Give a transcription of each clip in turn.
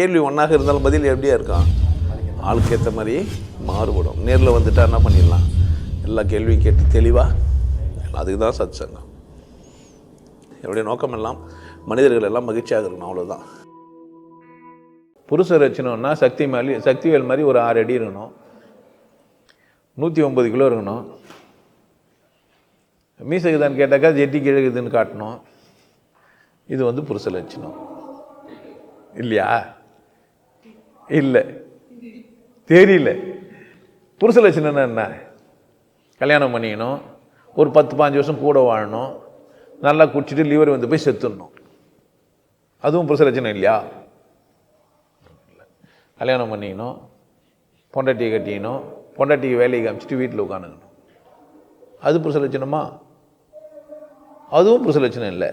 கேள்வி ஒன்றாக இருந்தாலும் பதில் எப்படியா இருக்கான் ஆளுக்கு ஏற்ற மாதிரி மாறுபடும். நேரில் வந்துட்டா என்ன பண்ணிடலாம்? எல்லா கேள்வியும் கேட்டு தெளிவாக அதுக்கு தான் சத் சங்கம் என்னுடைய நோக்கம் எல்லாம் மனிதர்கள் எல்லாம் மகிழ்ச்சியாக இருக்கணும் அவ்வளோதான் புருஷ ரச்சனம்னா சக்தி மாதிரி சக்திவேல் மாதிரி ஒரு ஆறு அடி இருக்கணும். நூற்றி ஒம்பது கிலோ இருக்கணும். மீசகுதான் கேட்டாக்கா ஜெட்டி கிழக்குதுன்னு காட்டணும். இது வந்து புருஷ லட்சணம். இல்லையா? இல்லை. தெரியல. புருஷ லட்சணம்னா என்ன கல்யாணம் பண்ணிக்கணும். ஒரு பத்து பாஞ்சு வருஷம் கூட வாழணும். நல்லா குடிச்சிட்டு லிவர் வந்து போய் செத்துடணும். அதுவும் புருஷ லட்சணம் இல்லையா? கல்யாணம் பண்ணிக்கணும். பொண்டாட்டியை கட்டிக்கணும். பொண்டாட்டிக்கு வேலையை காமிச்சிட்டு வீட்டில் உட்காந்துக்கணும். அது புருஷ லட்சணமா? அதுவும் புருஷ லட்சணம் இல்லை.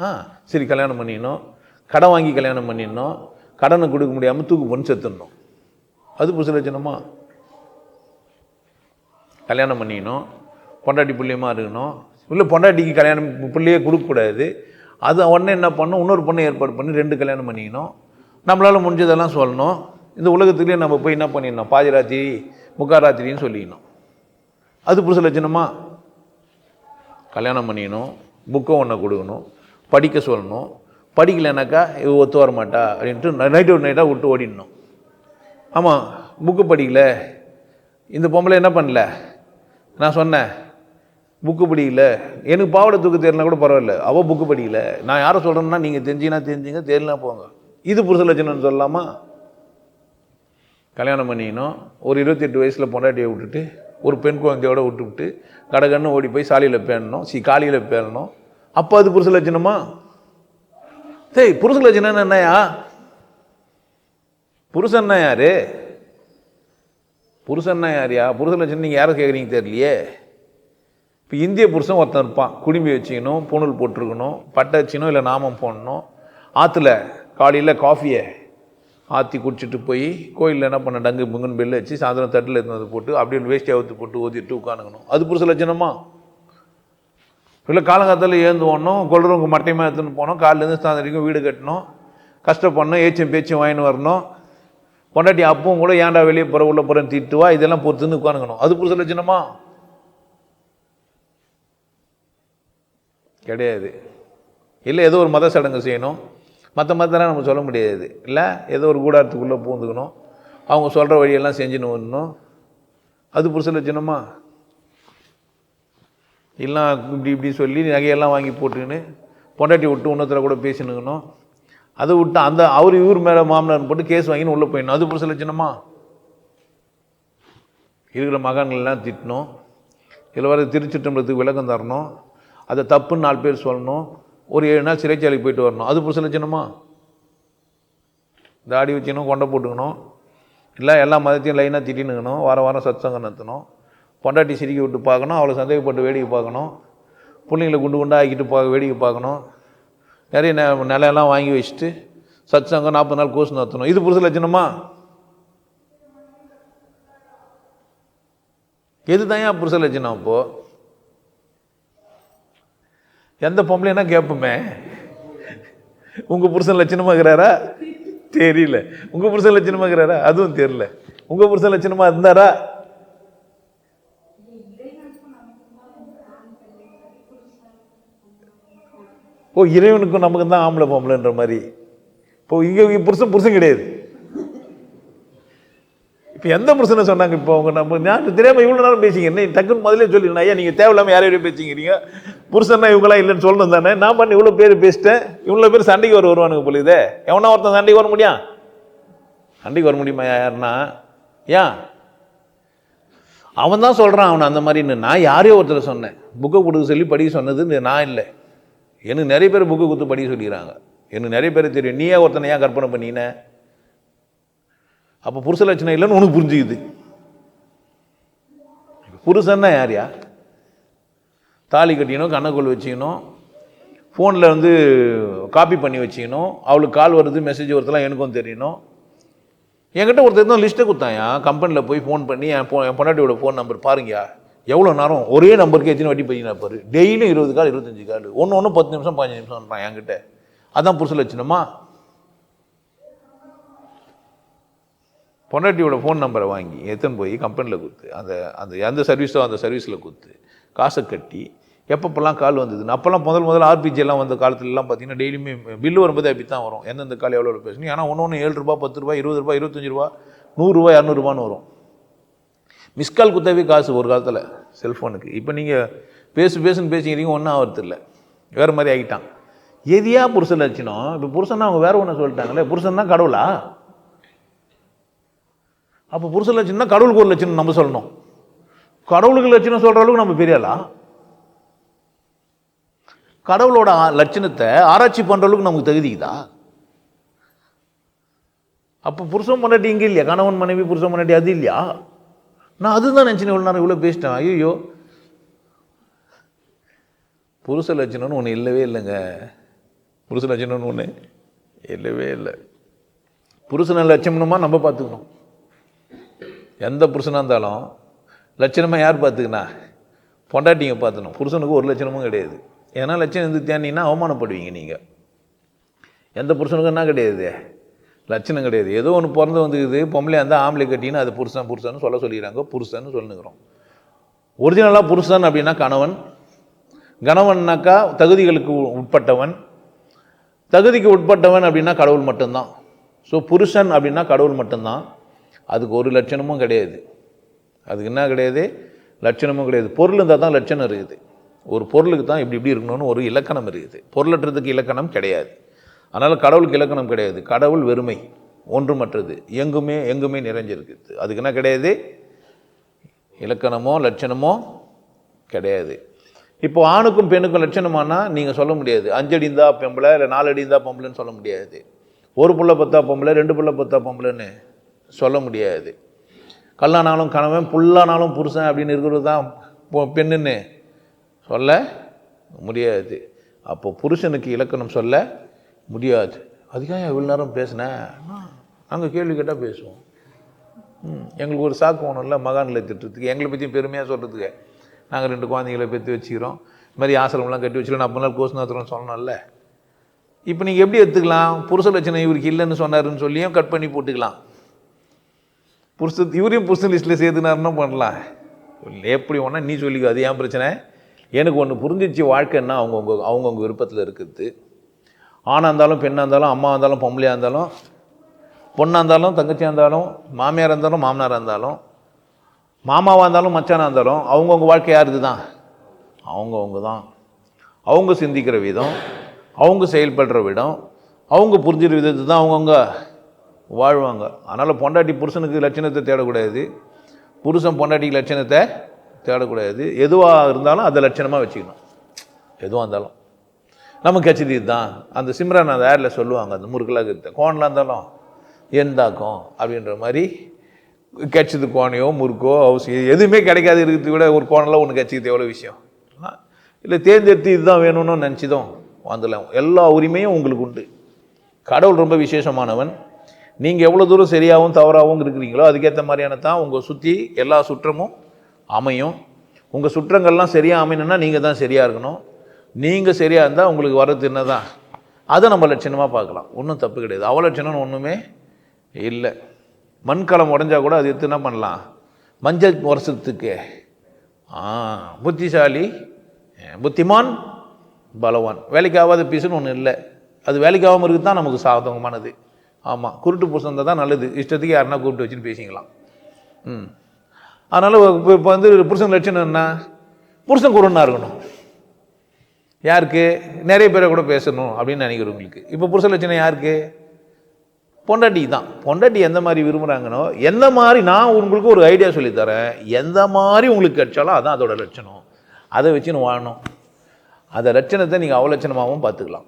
ஆ சரி கல்யாணம் பண்ணிக்கணும். கடன் வாங்கி கல்யாணம் பண்ணிடணும் கடனை கொடுக்க முடியாமல் தூக்கு பொண்ணு செத்துடணும். அது புசலட்சணமா? கல்யாணம் பண்ணிக்கணும். பொண்டாட்டி பிள்ளையமாக இருக்கணும். இல்லை பொண்டாட்டிக்கு கல்யாணம் பிள்ளையே கொடுக்கக்கூடாது அது உடனே என்ன பண்ணும் இன்னொரு பொண்ணை ஏற்பாடு பண்ணி ரெண்டு கல்யாணம் பண்ணிக்கணும். நம்மளால் முடிஞ்சதெல்லாம் சொல்லணும். இந்த உலகத்துலேயே நம்ம போய் என்ன பண்ணிடணும்? பாதிராத்திரி முக்காராத்திரின்னு முக்கால் ராத்திரின்னு சொல்லிக்கணும். அது புருஷ லட்சணமா கல்யாணம் பண்ணிக்கணும். புக்கை ஒன்றை கொடுக்கணும். படிக்க சொல்லணும். படிக்கலைனாக்கா இது ஒத்து வர மாட்டா அப்படின்ட்டு நைட்டு ஒரு நைட்டாக விட்டு ஓடிடணும். ஆமாம் புக்கு படிக்கல. இந்த பொம்பளை என்ன பண்ணல? நான் சொன்னேன் புக்கு படிக்கல. எனக்கு பாவாடை தூக்கு தெரியலனா கூட பரவாயில்ல. அவள் புக்கு படிக்கல. நான் யாரை சொல்கிறேன்னா நீங்கள் தெரிஞ்சிங்கன்னா தெரிஞ்சுங்க தெரியலனா போங்க. இது புருஷ லட்சணம்னு சொல்லலாமா? கல்யாணம் பண்ணிக்கணும். ஒரு இருபத்தெட்டு வயசில் பொண்டாட்டியை விட்டுட்டு ஒரு பெண் குழந்தையோட விட்டுவிட்டு கடகன்னு ஓடி போய் சாலையில் பேணணும் சி காலையில் பேணணும் அப்போ அது புருஷ லட்சணமா? டேய் புருஷ லட்சணம் என்னையா? புருஷன்னா யாரு? புருஷன்னா யாரையா? புருஷ லட்சணம் நீங்கள் யாரை கேட்குறீங்க தெரியலையே. இப்போ இந்திய புருஷன் ஒருத்தன் இருப்பான். குடும்பி வச்சுக்கணும் பூணூல் போட்டிருக்கணும் பட்டை வச்சுக்கணும் இல்லை நாமம் போடணும். ஆற்றுல காலையில் காஃபியை ஆற்றி குடிச்சிட்டு போய் கோயிலில் என்ன பண்ண டங்கு புங்குன்னு பெல்லு வச்சு சாயந்தரம் தட்டில் இருந்தது போட்டு அப்படியே வேஷ்டி அவுத்து போட்டு ஓதிட்டு உட்காந்துக்கணும். அது புருஷ லட்சணமா? இல்லை காலங்காலத்தில் ஏந்து ஓடணும் கொள்றவங்க மட்டையமாக எடுத்துன்னு போனோம் காலிலேருந்து சாயந்தரம் வரைக்கும் வீடு கட்டணும் கஷ்டப்படணும் ஏச்சும் பேச்சும் வாங்கின்னு வரணும். பொண்டாட்டி அப்பவும் கூட ஏன்டா வெளியே போகிற உள்ள போகிறேன்னு திட்டுவா இதெல்லாம் பொறுத்துன்னு உட்காந்துக்கணும் அது புருஷ லட்சணமா? கிடையாது. இல்லை ஏதோ ஒரு மத சடங்கு செய்யணும். மற்ற மதத்தெல்லாம் நம்ம சொல்ல முடியாது. இல்லை ஏதோ ஒரு கூடாரத்துக்குள்ளே பூந்துக்கணும். அவங்க சொல்கிற வழியெல்லாம் செஞ்சுன்னு வரணும். அது புருஷ லட்சணமா? எல்லாம் இப்படி இப்படி சொல்லி நகையெல்லாம் வாங்கி போட்டுக்கின்னு பொண்டாட்டி விட்டு இன்னொருத்தர கூட பேசினுக்கணும் அதை விட்டு அந்த அவர் இவர் மேலே மாமனார் போட்டு கேஸ் வாங்கின்னு உள்ளே போயிடணும். அது புருஷ லட்சணமா? இருக்கிற மகான்கள்லாம் திட்டணும். இதில் வர திருச்சிட்டம்பலத்துக்கு விளக்கம் தரணும். அதை தப்புன்னு நாலு பேர் சொல்லணும். ஒரு ஏழு நாள் சிறைச்சாலைக்கு போயிட்டு வரணும். அது புருஷ லட்சணமா? தாடி வச்சுக்கணும் கொண்டை போட்டுக்கணும். இல்லை எல்லா மதத்தையும் லைனாக திட்டினுக்கணும் வாரம் வாரம் சத்சங்கம் நடத்தணும். பொண்டாட்டி சிரிக்க விட்டு பார்க்கணும் அவளை சந்தேகப்பட்டு வேடிக்கை பார்க்கணும் பிள்ளைங்களை குண்டு குண்டாக ஆக்கிட்டு பா வேடிக்கை பார்க்கணும் நிறைய நெ நிலையெல்லாம் வாங்கி வச்சுட்டு சத்சங்கம் நாற்பது நாள் கோர்ஸ் நடத்தணும். இது புருஷ லட்சணமா? எது தான் ஏன் புருஷ லட்சணம் அப்போது எந்த பொம்பளைன்னா கேட்போமே. உங்கள் புருஷன் லட்சணமாக இருக்கிறாரா தெரியல. உங்கள் புருஷன் லட்சணமாக இருக்கிறாரா அதுவும் தெரியல. உங்கள் புருஷன் லட்சணமாக இருந்தாரா? ஓ இறைவனுக்கும் நமக்கு தான் ஆம்பளை பொம்பளைன்ற மாதிரி. இப்போ இங்கே புருஷன் புருஷன் கிடையாது. இப்போ எந்த புருஷனை சொன்னாங்க இப்போ அவங்க? நம்ம நான் தெரியாமல் இவ்வளோ நேரம் பேசிங்க. என்ன டக்குன்னு முதலே சொல்லிடுங்க. ஐயா நீங்கள் தேவையில்லாமல் யாரையும் பேசிக்கிறீங்க? புருஷன்னா இவங்களாம் இல்லைன்னு சொல்லணும் தானே. நான் பண்ணி இவ்வளோ பேர் பேசிட்டேன். இவ்வளோ பேர் சண்டைக்கு வர வருவானுங்க போல இதே. எவனா ஒருத்தன் சண்டைக்கு வர முடியும்? சண்டைக்கு வர முடியுமா யாருன்னா? ஏன் அவன் தான் சொல்கிறான் அவனை அந்த மாதிரின்னு நான் யாரையோ ஒருத்தர் சொன்னேன். புக்கை கொடுக்க சொல்லி படிக்க சொன்னது நான் இல்லை. எனக்கு நிறைய பேர் புக்கு கொடுத்து படிக்க சொல்லிக்கிறாங்க. எனக்கு நிறைய பேர் தெரியும். நீயே ஒருத்தனை ஏன் கற்பனை பண்ணின? அப்போ புருஷ லட்சணம் இல்லைன்னு உனக்கு புரிஞ்சுக்குது. புருஷன்னா யார்யா தாலி கட்டிக்கணும் கண்ணக்கோல் வச்சுக்கணும் ஃபோனில் வந்து காப்பி பண்ணி வச்சுக்கணும் அவளுக்கு கால் வருது மெசேஜ் வருதுலாம் எனக்கும் தெரியணும். என்கிட்ட ஒருத்தர் தான் லிஸ்ட்டை கொடுத்தாயா கம்பெனியில் போய் ஃபோன் பண்ணி என் பொ என் பொண்டாட்டியோட ஃபோன் நம்பர் பாருங்கயா. எவ்வளோ நேரம் ஒரே நம்பருக்கு எத்தனை வாட்டி பையனா பாரு. டெய்லியும் இருபது கால் இருபத்தஞ்சி கால். ஒன்று ஒன்று பத்து நிமிஷம் பதினஞ்சு நிமிஷம்ன்றான் என்கிட்ட. அதான் புருஷ லட்சணமா? பொண்டாட்டியோட ஃபோன் நம்பரை வாங்கி எத்தனை போய் கம்பெனியில் கொடுத்து அந்த அந்த எந்த சர்வீஸோ அந்த சர்வீஸில் கொடுத்து காசை கட்டி எப்பப்பெல்லாம் கால் வந்தது அப்போல்லாம் முதல் முதல்ல ஆர்பிஜி எல்லாம் வந்த காலத்துலலாம் பார்த்தீங்கன்னா டெய்லியுமே பில்லு வரும்போது அப்படி தான் வரும். எந்தெந்த கால் எவ்வளோ பேசணும் ஏன்னா ஒன்று ஒன்று ஏழு ரூபா பத்து ரூபா இருபது ரூபா இருபத்தஞ்சி ரூபா நூறுரூவா இரநூறுபான்னு வரும். மிஸ்கால் குத்தவே காசு ஒரு காலத்தில் செல்ஃபோனுக்கு இப்போ நீங்கள் பேசு பேசுன்னு பேசிக்கிறீங்க ஒன்றும் ஆகிறது இல்லை. வேறு மாதிரி ஆகிட்டான். எதையா புருஷன் லட்சணம்? இப்போ புருஷன் அவங்க வேறு ஒன்று சொல்லிட்டாங்களே புருஷன் தான் கடவுளா? அப்போ புருஷன் லட்சணம்னா கடவுளுக்கு ஒரு லட்சணம் நம்ம சொல்லணும். கடவுளுக்கு லட்சணம் சொல்கிற அளவுக்கு நம்ம பெரியாளா கடவுளோட ஆ- லட்சணத்தை ஆராய்ச்சி பண்ணுற அளவுக்கு நமக்கு தகுதிக்குதா? அப்போ புருஷன் முன்னாடி இங்கே இல்லையா? கணவன் மனைவி புருஷன் முன்னாடி அது இல்லையா? நான் அதுதான் நினச்சேன் இவ்வளோ நேரம் இவ்வளோ பேசிட்டேன் ஐயோ புருஷ லட்சணம்னு ஒன்று இல்லவே இல்லைங்க. புருஷ லட்சணம்னு ஒன்று இல்லவே இல்லை. புருஷனை லட்சணமாக நம்ம பார்த்துக்கணும். எந்த புருஷனாக இருந்தாலும் லட்சணமாக யார் பார்த்துக்கணா பொண்டாட்டிங்க பார்த்துக்கணும். புருஷனுக்கு ஒரு லட்சணமும் கிடையாது. ஏன்னா லட்சணம் இருந்து தேனிங்கன்னா அவமானப்படுவீங்க நீங்கள் எந்த புருஷனுக்கும் என்ன கிடையாது? லட்சணம் கிடையாது. ஏதோ ஒன்று பிறந்து வந்துக்குது. பொம்பளையாக இருந்தால் ஆம்பளை கட்டின்னு அது புருஷன் புருஷன்னு சொல்ல சொல்லிக்கிறாங்க. புருஷன்னு சொல்லுங்கிறோம். ஒரிஜினலாக புருஷன் அப்படின்னா கணவன். கணவன்னாக்கா தகுதிகளுக்கு உட்பட்டவன். தகுதிக்கு உட்பட்டவன் அப்படின்னா கடவுள் மட்டும்தான். ஸோ புருஷன் அப்படின்னா கடவுள் மட்டும்தான். அதுக்கு ஒரு லட்சணமும் கிடையாது. அதுக்கு என்ன கிடையாது? லட்சணமும் கிடையாது. பொருள் இருந்தால் தான் லட்சணம் இருக்குது. ஒரு பொருளுக்கு தான் இப்படி இப்படி இருக்கணும்னு ஒரு இலக்கணம் இருக்குது. பொருளற்றதுக்கு இலக்கணம் கிடையாது. அதனால் கடவுளுக்கு இலக்கணம் கிடையாது. கடவுள் வெறுமை ஒன்றுமற்றது. எங்குமே எங்குமே நிறைஞ்சிருக்குது அதுக்கு என்ன கிடையாது? இலக்கணமோ லட்சணமோ கிடையாது. இப்போ ஆணுக்கும் பெண்ணுக்கும் லட்சணமானா நீங்கள் சொல்ல முடியாது. அஞ்சடி இருந்தா பொம்பளை இல்லை நாலு இருந்தா பொம்பளைன்னு சொல்ல முடியாது. ஒரு புள்ள பத்தா பொம்பளை ரெண்டு புள்ள பத்தா பொம்பளைன்னு சொல்ல முடியாது. கல்லானாலும் கணவன் புல்லானாலும் புருஷன் அப்படின்னு இருக்கிறது தான் பொ- பெண்ணுன்னு சொல்ல முடியாது. அப்போ புருஷனுக்கு இலக்கணம் சொல்ல முடியாது. அதுக்காக இவ்வளோ நேரம் பேசினேன் நாங்கள் கேள்வி கேட்டால் பேசுவோம். ம், எங்களுக்கு ஒரு சாக்கு ஒன்றும் மகானில் திட்டுறதுக்கு எங்களை பற்றியும் பெருமையாக சொல்கிறதுக்கு நாங்கள் ரெண்டு குழந்தைங்களை பெற்று வச்சுக்கிறோம். இது மாதிரி ஆசிரமம்லாம் கட்டி வச்சுக்கலாம் அப்போ நாள் கோஸ் நாத்திரம் சொல்லணும்ல இப்போ நீங்கள் எப்படி எடுத்துக்கலாம்? புருஷ லட்சணம் இவருக்கு இல்லைன்னு சொன்னார்னு சொல்லியும் கட் பண்ணி போட்டுக்கலாம். புருஷ இவரையும் புருஷன் லிஸ்ட்டில் சேர்த்துனாருன்னா பண்ணலாம். எப்படி ஒன்றா நீ சொல்லிக்கோ. அது ஏன் பிரச்சனை? எனக்கு ஒன்று புரிஞ்சிச்சு வாழ்க்கைன்னா அவங்கவுங்க அவங்கவுங்க விருப்பத்தில் இருக்குது ஆணாக இருந்தாலும் பெண்ணாக இருந்தாலும் அம்மா இருந்தாலும் பொம்பளையாக இருந்தாலும் பொண்ணாக இருந்தாலும் தங்கச்சியாக இருந்தாலும் மாமியார் இருந்தாலும் மாமனாராக இருந்தாலும் மாமாவாக இருந்தாலும் மச்சானாக இருந்தாலும் அவங்கவுங்க வாழ்க்கை யாருது தான் அவங்கவுங்க தான். அவங்க சிந்திக்கிற விதம் அவங்க செயல்படுற விதம் அவங்க புரிஞ்சுற விதத்தை தான் அவங்கவுங்க வாழ்வாங்க. அதனால் பொண்டாட்டி புருஷனுக்கு லட்சணத்தை தேடக்கூடாது. புருஷன் பொண்டாட்டிக்கு லட்சணத்தை தேடக்கூடாது. எதுவாக இருந்தாலும் அதை லட்சணமாக வச்சுக்கணும். எதுவாக இருந்தாலும். நமக்கு கட்சி தான். அந்த சிம்ரன் அந்த ஏரில் சொல்லுவாங்க அந்த முறுக்கலாக இருந்த கோணலாக இருந்தாலும் எந்தாக்கும் அப்படின்ற மாதிரி கட்சிது கோணையோ முறுக்கோ அவசியம் எதுவுமே கிடைக்காது இருக்கிறது விட ஒரு கோணலாம் ஒன்று கட்சிக்கிறது எவ்வளோ விஷயம்? இல்லை தேர்ந்தெடுத்து இதுதான் வேணும்னு நினச்சிதோம் வந்துடலாம். எல்லா உரிமையும் உங்களுக்கு உண்டு. கடவுள் ரொம்ப விசேஷமானவன். நீங்கள் எவ்வளோ தூரம் சரியாகவும் தவறாகவும் இருக்கிறீங்களோ அதுக்கேற்ற மாதிரியான தான் உங்கள் சுற்றி எல்லா சுற்றமும் அமையும். உங்கள் சுற்றங்கள்லாம் சரியாக அமையணும்னா நீங்கள் தான் சரியாக இருக்கணும். நீங்கள் சரியாக இருந்தால் உங்களுக்கு வர்றது என்ன தான் அதை நம்ம லட்சணமாக பார்க்கலாம். ஒன்றும் தப்பு கிடையாது. அவலட்சணம்னு ஒன்றுமே இல்லை. மண்கலம் உடஞ்சா கூட அது எத்தனை பண்ணலாம்? மஞ்சள் வருஷத்துக்கு. ஆ புத்திசாலி புத்திமான் பலவான். வேலைக்கு ஆகாத பீஸுன்னு ஒன்று இல்லை. அது வேலைக்கு ஆகாமல் இருக்குது தான் நமக்கு சாதகமானது. ஆமாம் குருட்டு புருஷன் தான் நல்லது. இஷ்டத்துக்கு யாருன்னா கூப்பிட்டு வச்சுன்னு பேசிக்கலாம். ம். அதனால் இப்போ இப்போ வந்து புருஷன் லட்சணம் என்ன? புருஷன் குருன்னா இருக்கணும். யாருக்கு? நிறைய பேரை கூட பேசணும் அப்படின்னு நினைக்கிறவங்களுக்கு இப்போ புருஷ லட்சணம் யாருக்கு? பொண்டாட்டி தான். பொண்டாட்டி எந்த மாதிரி விரும்புகிறாங்கனோ எந்த மாதிரி நான் உங்களுக்கு ஒரு ஐடியா சொல்லித்தரேன் எந்த மாதிரி உங்களுக்கு கிடைச்சாலும் அதான் அதோட லட்சணம். அதை வச்சுன்னு வாழணும். அந்த லட்சணத்தை நீங்கள் அவலட்சணமாகவும் பார்த்துக்கலாம்.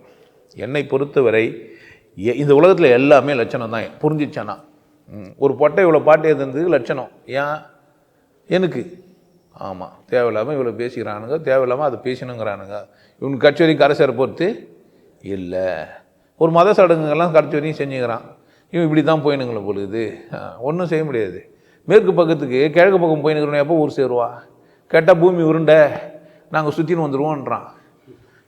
என்னை பொறுத்தவரை எ- இந்த உலகத்தில் எல்லாமே லட்சணம் தான். புரிஞ்சிச்சானா? ம். ஒரு பொட்டை இவ்வளோ பாட்டு எழுதுனதுக்கு லட்சணம். ஏன்? எனக்கு. ஆமாம் தேவையில்லாமல் இவ்வளோ பேசிக்கிறானுங்க தேவையில்லாமல் அதை பேசணுங்கிறானுங்க. இவனுக்கு கச்சேரி கரைசரை பொறுத்து இல்லை. ஒரு மத சடங்குகள்லாம் கடைசி வரையும் செஞ்சுக்கிறான். இவன் இப்படி தான் போயினுங்கள பொழுது ஒன்றும் செய்ய முடியாது. மேற்கு பக்கத்துக்கு கிழக்கு பக்கம் போயினுக்கிறோம் எப்போ ஊர் சேருவா? கேட்டால் பூமி உருண்டை நாங்கள் சுற்றின்னு வந்துடுவோன்றான்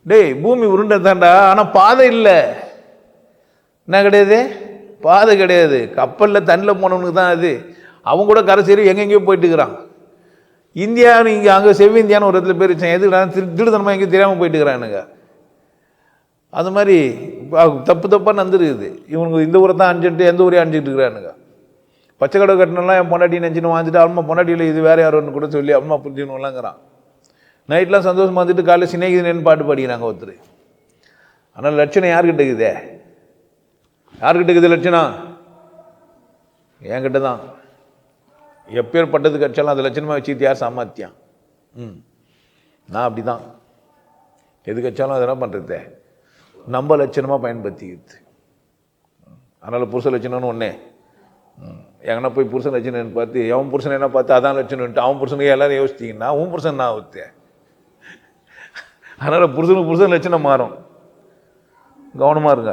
டேய் பூமி உருண்டை தாண்டா ஆனால் பாதை இல்லை. என்ன கிடையாது? பாதை கிடையாது. கப்பலில் தண்ணியில் போனவனுக்கு தான் அது அவன் கூட கரை சேரி எங்கெங்கேயோ போயிட்டு இருக்கிறான் இந்தியான்னு இங்கே அங்கே செவ்விந்தியான்னு ஒரு இடத்துல போயிருச்சேன் வச்சேன் நான் திரு திருத்தனமாக எங்கேயும் தெரியாமல் போயிட்டு இருக்கிறானுங்க அது மாதிரி தப்பு தப்பாக நடந்துருக்குது. இவனுக்கு இந்த ஊரை தான் அஞ்சுட்டு எந்த ஊரையும் அணிஞ்சிட்டு இருக்கிறானுங்க. பச்சை கடை கட்டணம்லாம் என் பொண்டாட்டி நினச்சின்னு வாங்கிட்டு அம்மா பொண்டாட்டியில் இது வேறு யாரோன்னு கூட சொல்லி அம்மா புரிஞ்சுக்கணும்லாங்கிறான். நைட்லாம் சந்தோஷமாக வந்துட்டு காலையில் சிநேகிதனேன்னு பாட்டு பாடிக்கிறாங்க ஒருத்தர். ஆனால் லட்சணம் யார்கிட்ட இருக்குதே? யார்கிட்ட இருக்குது லட்சணம்? என்கிட்ட தான். எப்பேற்பட்டது கட்சியெல்லாம் அது லட்சணமாக வச்சுக்கிட்டியார் சாமர்த்தியம் ம். நான் அப்படி தான் எது கட்சாலும் அதெல்லாம் என்ன பண்ணுறது நம்ம லட்சணமாக பயன்படுத்திக்கிறது அதனால் புருஷ லட்சணம்னு ஒன்றே எங்கன்னா போய் புருஷன் லட்சணம்னு பார்த்து எவன் புருஷன் என்ன பார்த்து அதான் லட்சணம்ட்டு அவன் புருஷனுக்கு எல்லாரும் யோசிச்சிங்கன்னா உன் புருஷன் நான் ஒருத்தேன் அதனால் புருஷனுக்கு புருஷன் லட்சணம் மாறும். கவனமாக இருங்க.